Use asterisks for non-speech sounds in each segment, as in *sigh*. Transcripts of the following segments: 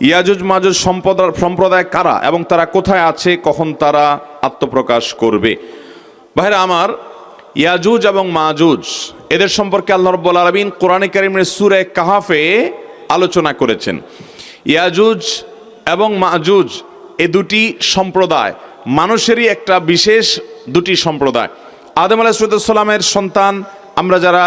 ইয়াজুজ মাজুজ সম্প্রদায় সম্প্রদায় কারা এবং তারা কোথায় আছে, কখন তারা আত্মপ্রকাশ করবে? ভাইরা আমার, ইয়াজুজ এবং মাজুজ, এদের সম্পর্কে আল্লাহ রব্বুল আলমিন কোরআনে কারিমের সুরে কাহাফে আলোচনা করেছেন। ইয়াজুজ এবং মাজুজ এ দুটি সম্প্রদায়, মানুষেরই একটা বিশেষ দুটি সম্প্রদায়। আদম আলাহিসামের সন্তান, আমরা যারা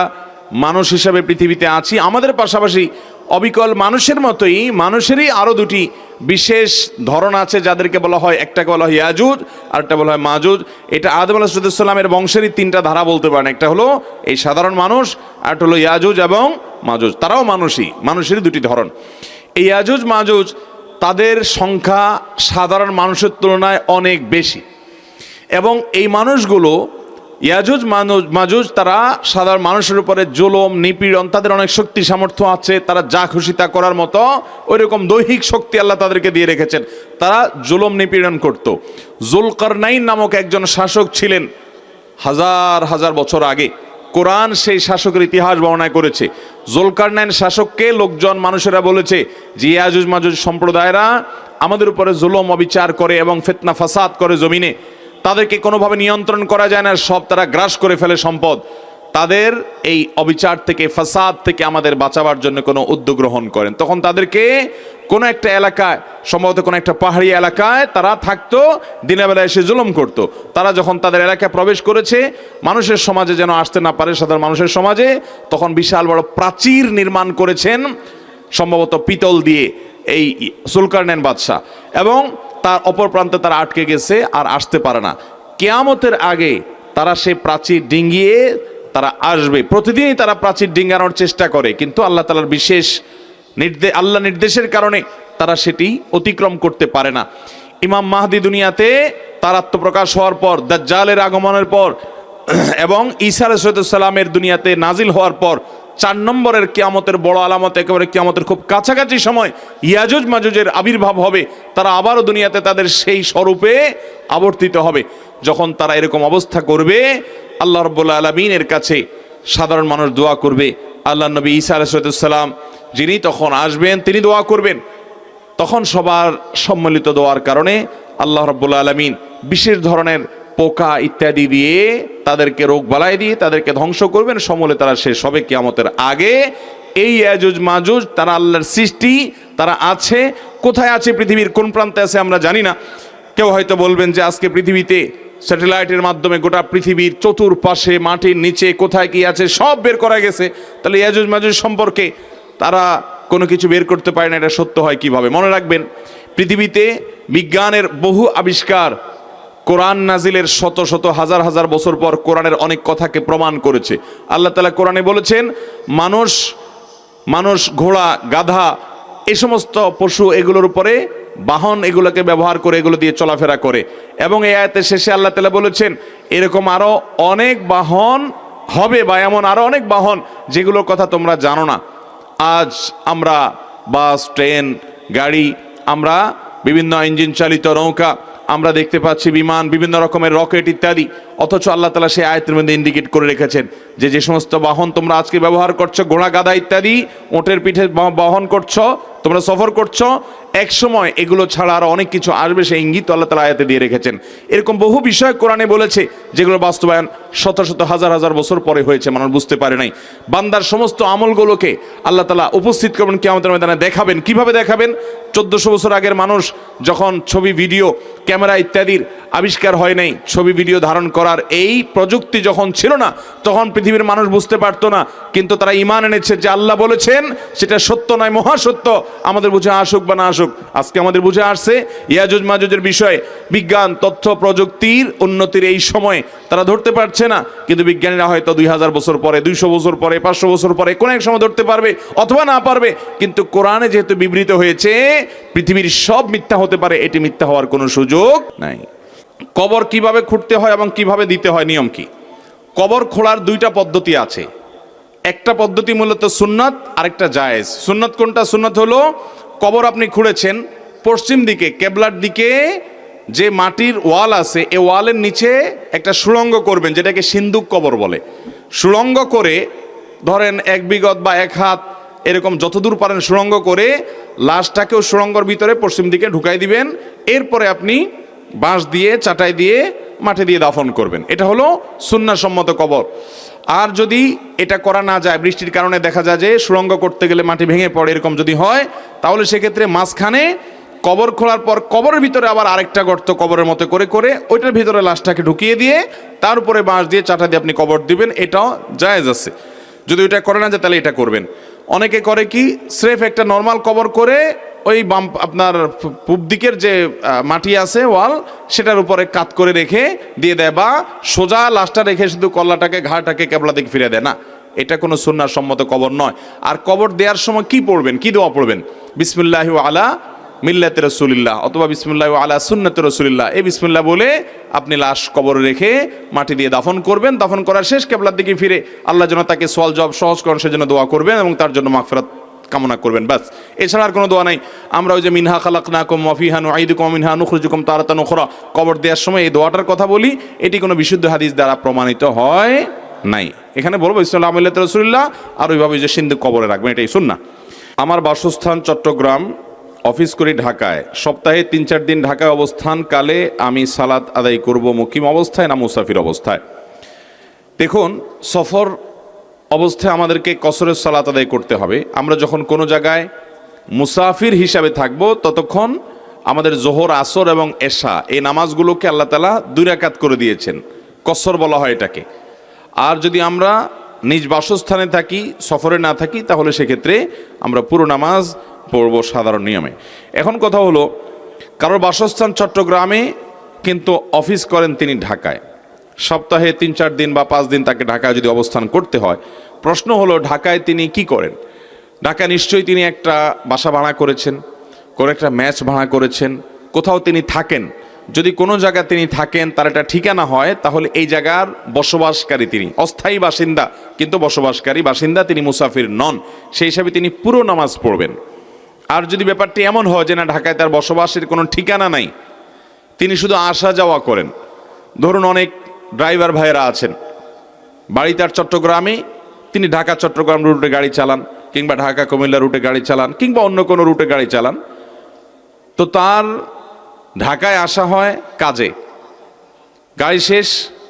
মানুষ হিসাবে পৃথিবীতে আছি, আমাদের পাশাপাশি অবিকল মানুষের মতোই মানুষেরই আরও দুটি বিশেষ ধরন আছে যাদেরকে বলা হয় একটাকে বলা হয় ইয়াজুজ আর একটা বলা হয় মাজুজ এটা আদম আলাহিসামের বংশেরই তিনটা ধারা বলতে পারেন। একটা হলো এই সাধারণ মানুষ আর একটা হলো ইয়াজুজ এবং মাজুজ তারাও মানুষই, মানুষেরই দুটি ধরন। এই ইয়াজুজ মাজুজ তাদের সংখ্যা সাধারণ মানুষের তুলনায় অনেক বেশি। এবং এই মানুষগুলো ইয়াজুজ মানুষ মাজুজ, তারা সাধারণ মানুষের উপরে জুলম, নিপীড়ন, তাদের অনেক শক্তি সামর্থ্য আছে, তারা যা খুশি তা করার মতো ওই রকম দৈহিক শক্তি আল্লাহ তাদেরকে দিয়ে রেখেছেন। তারা জুলম, নিপীড়ন করত। জুলকারনাইন নামক একজন শাসক ছিলেন হাজার হাজার বছর আগে। কোরআন সেই শাসকের ইতিহাস বর্ণনা করেছে। জুলকারনাইন শাসককে লোকজন, মানুষেরা বলেছে যে, ইয়াজুজ, মাজুজ সম্প্রদায়রা আমাদের উপরে জুলম, অবিচার করে এবং ফেতনা, ফাসাদ করে জমিনে। তাদেরকে কোনোভাবে নিয়ন্ত্রণ করা যায় না, সব তারা গ্রাস করে ফেলে সম্পদ। তাদের এই অবিচার থেকে, ফাসাদ থেকে আমাদের বাঁচাবার জন্য কোনো উদ্যোগ গ্রহণ করেন। তখন তাদেরকে কোনো একটা এলাকায়, সম্ভবত কোনো একটা পাহাড়ি এলাকায় তারা থাকতো, দিনের বেলা এসে জুলুম করতো। তারা যখন তাদের এলাকায় প্রবেশ করেছে, মানুষের সমাজে যেন আসতে না পারে, সাধারণ মানুষের সমাজে, তখন বিশাল বড় প্রাচীর নির্মাণ করেছেন, সম্ভবত পিতল দিয়ে এই সুলকারনেন বাদশাহ। এবং তার অপর প্রান্তে তারা আটকে গেছে আর আসতে পারে না। কেয়ামতের আগে তারা সে প্রাচীর ডিঙ্গিয়ে তারা আসবে। প্রতিদিনই তারা প্রাচীর ডিঙ্গানোর চেষ্টা করে, কিন্তু আল্লাহ তালার বিশেষ নির্দেশ আল্লাহ নির্দেশের কারণে তারা সেটি অতিক্রম করতে পারে না। ইমাম মাহদি দুনিয়াতে তার আত্মপ্রকাশ হওয়ার পর, দাজ্জালের আগমনের পর, *clears throat* এবং ঈসা আলাইসালামের দুনিয়াতে নাজিল হওয়ার পর চার নম্বরের কিয়ামতের বড় আলামত, একেবারে কিয়ামতের খুব কাছাকাছি সময় ইয়াজুজ মাজুজের আবির্ভাব হবে, তারা আবারও দুনিয়াতে তাদের সেই স্বরূপে আবর্তিত হবে। যখন তারা এরকম অবস্থা করবে, আল্লাহ রব্বুল্লা আলমিনের কাছে সাধারণ মানুষ দোয়া করবে, আল্লাহ নবী ঈসা আলাইসালাম যিনি তখন আসবেন, তিনি দোয়া করবেন। তখন সবার সম্মিলিত দোয়ার কারণে আল্লাহ রব্বুল্লা আলমিন বিশেষ ধরনের পোকা ইত্যাদি দিয়ে তাদেরকে রোগ বালাই দিয়ে তাদেরকে ধ্বংস করবেন, সমলে তারা শেষ হবে কিয়ামতের আগে। এই ইয়াজুজ মাজুজ, তারা আল্লাহর সৃষ্টি, তারা আছে। কোথায় আছে পৃথিবীর, কোন প্রান্তে আছে আমরা জানি না। কেউ হয়তো বলবেন যে আজকে পৃথিবীতে স্যাটেলাইটের মাধ্যমে গোটা পৃথিবীর চতুর্পাশে, মাটির নিচে কোথায় কি আছে, সব বের করা গেছে। তাহলে ইয়াজুজ মাজুজ সম্পর্কে তারা কোনো কিছু বের করতে পারে না, এটা সত্য হয় কীভাবে? মনে রাখবেন, পৃথিবীতে বিজ্ঞানের বহু আবিষ্কার কোরআন নাজিলের শত শত হাজার হাজার বছর পর কোরআনের অনেক কথাকে প্রমাণ করেছে। আল্লাহ তালা কোরআনে বলেছেন, মানুষ মানুষ, ঘোড়া, গাধা এই সমস্ত পশু এগুলোর উপরে, বাহন এগুলোকে ব্যবহার করে এগুলো দিয়ে চলাফেরা করে। এবং এই আয়তের শেষে আল্লাহ তালা বলেছেন, এরকম আরও অনেক বাহন হবে বা এমন আরও অনেক বাহন যেগুলোর কথা তোমরা জানো না। আজ আমরা বাস, ট্রেন, গাড়ি, আমরা বিভিন্ন ইঞ্জিন চালিত নৌকা আমরা দেখতে পাচ্ছি বিমান, বিভিন্ন রকমের রকেট ইত্যাদি। অথচ আল্লাহ তালা সেই আয়তের মধ্যে ইন্ডিকেট করে রেখেছেন যে যে সমস্ত বাহন তোমরা আজকে ব্যবহার করছ ঘোড়া গাদা ইত্যাদি, ওটের পিঠে বহন করছ, তোমরা সফর করছ, এক সময় এগুলো ছাড়া আর অনেক কিছু আসবে, সেই ইঙ্গিত আল্লাহ তালা আয়াতে দিয়ে রেখেছেন। এরকম বহু বিষয় কোরআনে বলেছে, যেগুলো বাস্তবায়ন শত শত হাজার হাজার বছর পরে হয়েছে, মানুষ বুঝতে পারে নাই। বান্দার সমস্ত আমলগুলোকে আল্লাহ তালা উপস্থিত করবেন কেমতের ময়দানে দেখাবেন। কীভাবে দেখাবেন? চোদ্দশো বছর আগের মানুষ যখন ছবি, ভিডিও, ক্যামেরা ইত্যাদির আবিষ্কার হয় নাই, ছবি, ভিডিও ধারণ করার এই প্রযুক্তি যখন ছিল না, তখন পৃথিবীর মানুষ বুঝতে পারতো না। কিন্তু তারা ইমান এনেছে যে আল্লাহ বলেছেন, সেটা সত্য নয়, মহাসত্য। আমাদের বুঝে আসুক বা না আসুক, আজকে আমাদের বুঝে আসছে। ইয়াজুজ মাজুজের বিষয়ে বিজ্ঞান, তথ্য, প্রযুক্তির উন্নতির এই সময়ে তারা ধরতে পারছে না। কিন্তু বিজ্ঞানীরা হয়তো দুই হাজার বছর পরে, দুইশো বছর পরে, পাঁচশো বছর পরে কোনো এক সময় ধরতে পারবে অথবা না পারবে। কিন্তু কোরআনে যেহেতু বিবৃত হয়েছে, পৃথিবীর সব মিথ্যা হতে পারে, এটি মিথ্যা হওয়ার কোনো সুযোগ নাই। কবর কীভাবে খুঁড়তে হয় এবং কীভাবে দিতে হয়, নিয়ম কি? কবর খোঁড়ার দুইটা পদ্ধতি আছে। একটা পদ্ধতি মূলত সুন্নাত, আরেকটা জায়েজ। সুন্নাত কোনটা? সুন্নাত হলো, কবর আপনি খুঁড়েছেন পশ্চিম দিকে, কেবলার দিকে যে মাটির ওয়াল আছে, এ ওয়ালের নিচে একটা সুড়ঙ্গ করবেন, যেটাকে সিন্দুক কবর বলে। সুড়ঙ্গ করে, ধরেন এক বিগত বা এক হাত এরকম যতদূর পারেন সুড়ঙ্গ করে, লাশটাকেও সুড়ঙ্গর ভিতরে পশ্চিম দিকে ঢুকাই দিবেন, এরপরে আপনি বাঁশ দিয়ে, চাটাই দিয়ে মাঠে দিয়ে দাফন করবেন। এটা হলো সুন্নাসম্মত কবর। আর যদি এটা করা না যায়, বৃষ্টির কারণে দেখা যায় যে সুড়ঙ্গ করতে গেলে মাটি ভেঙে পড়ে, এরকম যদি হয়, তাহলে সেক্ষেত্রে মাঝখানে কবর খোলার পর কবরের ভিতরে আবার আরেকটা গর্ত কবরের মতো করে করে ওইটার ভিতরে লাশটাকে ঢুকিয়ে দিয়ে তার উপরে বাঁশ দিয়ে চাটা দিয়ে আপনি কবর দিবেন, এটাও জায়েজ আছে। যদি ওইটা করে না যায়, তাহলে এটা করবেন। অনেকে করে কি, স্রেফ একটা নর্মাল কবর করে ওই বাম আপনার পূব দিকের যে মাটি আছে, ওয়াল, সেটার উপরে কাত করে রেখে দিয়ে দেয় বা সোজা লাশটা রেখে শুধু কল্লাটাকে ঘাটাকে কেবলা দিকে ফিরে দেয়। না, এটা কোনো সুন্নার সম্মত কবর নয়। আর কবর দেওয়ার সময় কি পড়বেন, কি দোয়া পড়বেন? বিসমিল্লাহ আলা মিল্লাতে রসুলিল্লাহ অথবা বিসমুল্লাহ আলা সুন্নতে রসুলিল্লাহ। এই বিসমুল্লাহ বলে আপনি লাশ কবরে রেখে মাটি দিয়ে দাফন করবেন। দাফন করার শেষ কেবলার দিকে ফিরে আল্লাহ যেন তাকে সোয়াল জব সহজ করেন, সেজন্য দোয়া করবেন এবং তার জন্য মাগফিরাত কামনা করবেন। ব্যাস, এছাড়া আর কোনো দোয়া নাই। আমরা ওই যে মিনহা খালাক না কম মফিহানু আইদুকম মিনহা নুখরুজুকম তারাতানু খরা কবর দেওয়ার সময় এই দোয়াটার কথা বলি, এটি কোনো বিশুদ্ধ হাদিস দ্বারা প্রমাণিত হয় নাই। এখানে বলব, ইসলাম আমিল্লাত রসুলিল্লাহ, আর ওইভাবে যে সিন্ধু কবরে রাখবেন, এটাই শুন না আমার বাসস্থান চট্টগ্রাম অফিস করি ঢাকায়। সপ্তাহে তিন চার দিন ঢাকায় অবস্থানকালে আমি সালাত আদায় করব মুকিম অবস্থায় না মুসাফির অবস্থায়? দেখুন, সফর অবস্থায় আমাদেরকে কসরের সালাত আদায় করতে হবে। আমরা যখন কোনো জায়গায় মুসাফির হিসাবে থাকব, ততক্ষণ আমাদের জোহর, আসর এবং এশা, এই নামাজগুলোকে আল্লাহ তালা দুই রাকাত করে দিয়েছেন। কসর বলা হয় এটাকে। আর যদি আমরা নিজ বাসস্থানে থাকি, সফরে না থাকি, তাহলে সেক্ষেত্রে আমরা পুরো নামাজ পড়ব সাধারণ নিয়মে। এখন কথা হলো কারোর বাসস্থান চট্টগ্রামে কিন্তু অফিস করেন তিনি ঢাকায়। সপ্তাহে তিন চার দিন বা পাঁচ দিন তাকে ঢাকায় যদি অবস্থান করতে হয়। প্রশ্ন হলো, ঢাকায় তিনি কি করেন? ঢাকায় নিশ্চয়ই তিনি একটা বাসা ভাড়া করেছেন, কোনো একটা ম্যাচ ভাড়া করেছেন, কোথাও তিনি থাকেন। যদি কোনো জায়গায় তিনি থাকেন, তার একটা ঠিকানা হয়, তাহলে এই জায়গার বসবাসকারী তিনি, অস্থায়ী বাসিন্দা। কিন্তু বসবাসকারী বাসিন্দা তিনি মুসাফির নন। সেই হিসাবে তিনি পুরো নামাজ পড়বেন। আর যদি ব্যাপারটি এমন হয় যে না, ঢাকায় তার বসবাসের কোনো ঠিকানা নাই, তিনি শুধু আসা যাওয়া করেন। ধরুন অনেক ড্রাইভার ভাইয়েরা আছেন। বাড়ি তার চট্টগ্রামে, তিনি ঢাকা চট্টগ্রাম রুটে গাড়ি চালান, কিংবা ঢাকা কুমিল্লা রুটে গাড়ি চালান, কিংবা অন্য কোনো রুটে গাড়ি চালান। তো তার ঢাকায় আসা হয় কাজে। গাড়ি শেষ,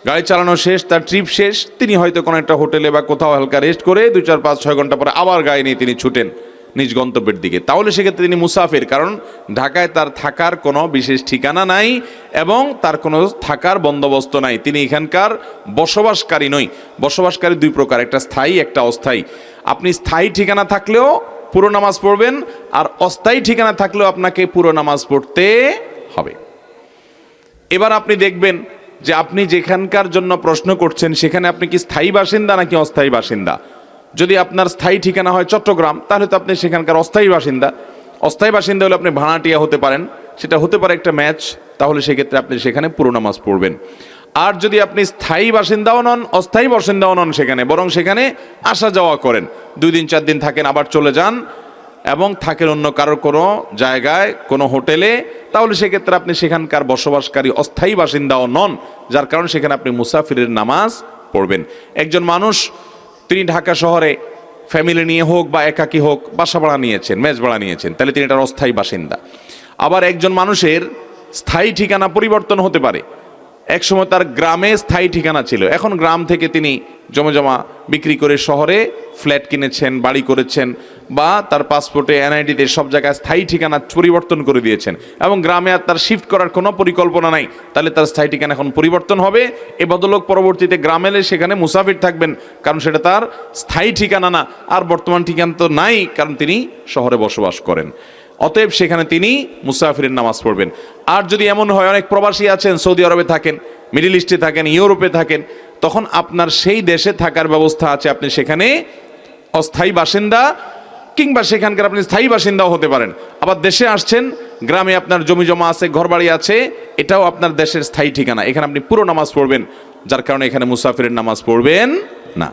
গাড়ি চালানো শেষ, তার ট্রিপ শেষ, তিনি হয়তো কোনো একটা হোটেলে বা কোথাও হালকা রেস্ট করে দুই চার পাঁচ ছয় ঘণ্টা পরে আবার গাড়ি নিয়ে তিনি ছুটেন। নিজ গন্তব্যের দিকে। তাহলে সেক্ষেত্রে তিনি মুসাফির, কারণ ঢাকায় তার থাকার কোনো বিশেষ ঠিকানা নাই এবং তার কোনো থাকার বন্দোবস্ত নাই। তিনি এখানকার বসবাসকারী নই। বসবাসকারী দুই প্রকার, একটা স্থায়ী, একটা অস্থায়ী। আপনি স্থায়ী ঠিকানা থাকলেও পুরো নামাজ পড়বেন, আর অস্থায়ী ঠিকানা থাকলেও আপনাকে পুরো নামাজ পড়তে হবে। এবার আপনি দেখবেন যে আপনি যেখানকার জন্য প্রশ্ন করছেন, সেখানে আপনি কি স্থায়ী বাসিন্দা নাকি অস্থায়ী বাসিন্দা? যদি আপনার স্থায়ী ঠিকানা হয় চট্টগ্রাম, তাহলে তো আপনি সেখানকার অস্থায়ী বাসিন্দা। অস্থায়ী বাসিন্দা হলে আপনি ভাড়াটিয়া হতে পারেন। সেটা হতে পারে একটা ম্যাচ, তাহলে সেক্ষেত্রে আপনি সেখানে পুরো নামাজ পড়বেন। আর যদি আপনি স্থায়ী বাসিন্দাও নন, অস্থায়ী বাসিন্দাও নন সেখানে, বরং সেখানে আসা যাওয়া করেন। দুই দিন, চার দিন থাকেন, আবার চলে যান এবং থাকেন অন্য কারোর কোনো জায়গায়, কোনো হোটেলে, তাহলে সেক্ষেত্রে আপনি সেখানকার বসবাসকারী অস্থায়ী বাসিন্দাও নন, যার কারণে সেখানে আপনি মুসাফিরের নামাজ পড়বেন। একজন মানুষ তিনি ঢাকা শহরে ফ্যামিলি নিয়ে হোক বা একাকী হোক, বাসা ভাড়া নিয়েছেন, মেজ ভাড়া নিয়েছেন, তাহলে তিনি এটার অস্থায়ী বাসিন্দা। আবার একজন মানুষের স্থায়ী ঠিকানা পরিবর্তন হতে পারে। একসময় তার গ্রামে স্থায়ী ঠিকানা ছিল। এখন গ্রাম থেকে তিনি জমে বিক্রি করে শহরে ফ্ল্যাট কিনেছেন, বাড়ি করেছেন বা তার পাসপোর্টে, এনআইডিতে সব জায়গায় স্থায়ী ঠিকানা পরিবর্তন করে দিয়েছেন। এবং গ্রামে আর তার শিফট করার কোনো পরিকল্পনা নাই। তাহলে তার স্থায়ী ঠিকানা এখন পরিবর্তন হবে। এ বদলোক পরবর্তীতে গ্রামে সেখানে মুসাফির থাকবেন। কারণ সেটা তার স্থায়ী ঠিকানা না। আর বর্তমান ঠিকানা তো নাই, কারণ তিনি শহরে বসবাস করেন। অতএব সেখানে তিনি মুসাফিরের নামাজ পড়বেন। আর যদি এমন হয়, অনেক প্রবাসী আছেন, সৌদি আরবে থাকেন, মিডিল ইস্টে থাকেন, ইউরোপে থাকেন, তখন আপনার সেই দেশে থাকার ব্যবস্থা আছে, আপনি সেখানে অস্থায়ী বাসিন্দা কিংবা সেখানকার আপনি স্থায়ী বাসিন্দাও হতে পারেন। আবার দেশে আসছেন, গ্রামে আপনার জমি জমা আছে, ঘরবাড়ি আছে, এটাও আপনার দেশের স্থায়ী ঠিকানা। এখানে আপনি পুরো নামাজ পড়বেন, যার কারণে এখানে মুসাফিরের নামাজ পড়বেন না।